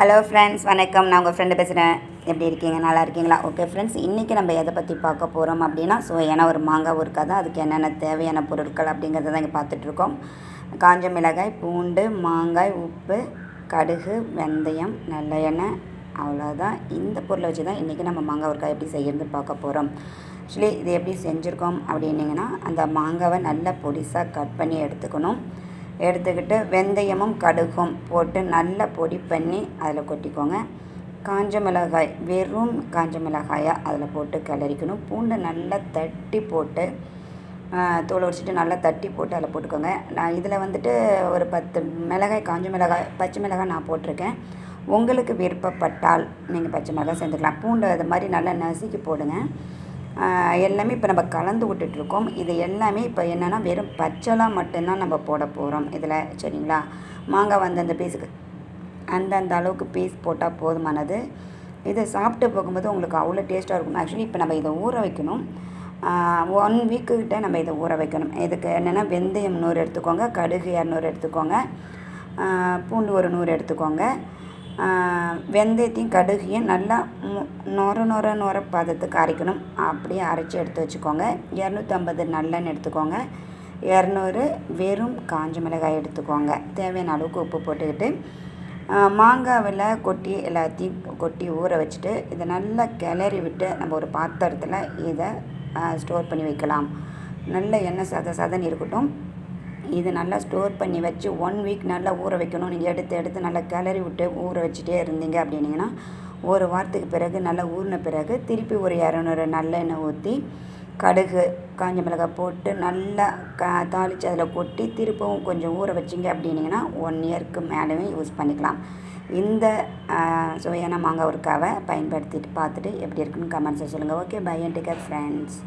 Hello friends வணக்கம். நான் உங்கள் ஃப்ரெண்டு பேசுகிறேன் எப்படி இருக்கீங்க? நல்லா இருக்கீங்களா? ஓகே ஃப்ரெண்ட்ஸ் இன்றைக்கி நம்ம எதை பற்றி பார்க்க போகிறோம் அப்படின்னா ஸோ ஏன்னா ஒரு மாங்காய் ஊருக்கா தான் அதுக்கு என்னென்ன தேவையான பொருட்கள் அப்படிங்கிறத தான் இங்கே பார்த்துட்ருக்கோம் காஞ்ச மிளகாய் பூண்டு மாங்காய் உப்பு கடுகு வெந்தயம் நல்ல எண்ணெய் அவ்வளோதான் இந்த பொருளை வச்சு தான் இன்றைக்கி நம்ம மாங்காய் ஊருக்காய் எப்படி செய்கிறது பார்க்க போகிறோம் ஆக்சுவலி இது எப்படி செஞ்சுருக்கோம் அப்படின்னிங்கன்னா அந்த மாங்காவை நல்லா பொடிசாக கட் பண்ணி எடுத்துக்கணும். எடுத்துக்கிட்டு வெந்தயமும் கடுகும் போட்டு நல்லா பொடி பண்ணி அதில் கொட்டிக்கோங்க. காஞ்ச மிளகாய் வெறும் காஞ்ச மிளகாயாக அதில் போட்டு கிளறிக்கணும். பூண்டை நல்லா தட்டி போட்டு தோலை உரிச்சிட்டு நல்லா தட்டி போட்டு அதில் போட்டுக்கோங்க. நான் இதில் வந்துட்டு ஒரு பத்து மிளகாய் காஞ்ச மிளகாய் பச்சை மிளகாய் நான் போட்டிருக்கேன். உங்களுக்கு விருப்பப்பட்டால் நீங்கள் பச்சை மிளகாய் சேர்ந்துக்கலாம் பூண்டை அது மாதிரி நல்லா நசுக்கி போடுங்க. எல்லாமே இப்போ நம்ம கலந்து விட்டுட்ருக்கோம். இது எல்லாமே இப்போ என்னென்னா வெறும் பச்சைலாம் மட்டும்தான் நம்ம போட போகிறோம் இதில் சரிங்களா? மாங்காய் வந்து அந்த பீஸுக்கு அந்தந்த அளவுக்கு பீஸ் போட்டால் போதுமானது. இதை சாப்பிட்டு போகும்போது உங்களுக்கு அவ்வளோ டேஸ்ட்டாக இருக்கும் ஆக்சுவலி இப்போ நம்ம இதை ஊற வைக்கணும். ஒன் வீக்குக்கிட்ட நம்ம இதை ஊற வைக்கணும். இதுக்கு என்னென்னா வெந்தயம் நூறு எடுத்துக்கோங்க கடுகு இரநூறு எடுத்துக்கோங்க பூண்டு ஒரு நூறு எடுத்துக்கோங்க. வெந்தயத்தையும் கடுகையும் நல்லா நொர நொர நொர பதத்துக்கு அரைக்கணும். அப்படியே அரைச்சி எடுத்து வச்சுக்கோங்க. இரநூத்தம்பது நல்லெண்ணெய் எடுத்துக்கோங்க. இரநூறு வெறும் காஞ்ச மிளகாய் எடுத்துக்கோங்க. தேவையான அளவுக்கு உப்பு போட்டுக்கிட்டு மாங்காவில் கொட்டி எல்லாத்தையும் கொட்டி ஊற வச்சுட்டு இதை நல்லா கிளறி விட்டு நம்ம ஒரு பாத்திரத்தில் இதை ஸ்டோர் பண்ணி வைக்கலாம். நல்ல எண்ணெய் சத சதன் இருக்கட்டும். இது நல்லா ஸ்டோர் பண்ணி வச்சு ஒன் வீக் நல்லா ஊற வைக்கணும். நீங்கள் எடுத்து எடுத்து நல்லா கிளறி விட்டு ஊற வச்சுட்டே இருந்தீங்க அப்படின்னிங்கன்னா ஒரு வாரத்துக்கு பிறகு நல்லா ஊறின பிறகு திருப்பி ஒரு இரநூறு நல்லெண்ணெய் ஊற்றி கடுகு காஞ்ச மிளகாய் போட்டு நல்லா க தாளித்து அதில் கொட்டி திருப்பவும் கொஞ்சம் ஊற வச்சிங்க அப்படின்னிங்கன்னா ஒன் இயர்க்கு மேலேயும் யூஸ் பண்ணிக்கலாம். இந்த சுவையான மாங்காய் ஊறுக்காவை பயன்படுத்திட்டு பார்த்துட்டு எப்படி இருக்குன்னு கமெண்ட்ஸை சொல்லுங்கள் okay bye and take friends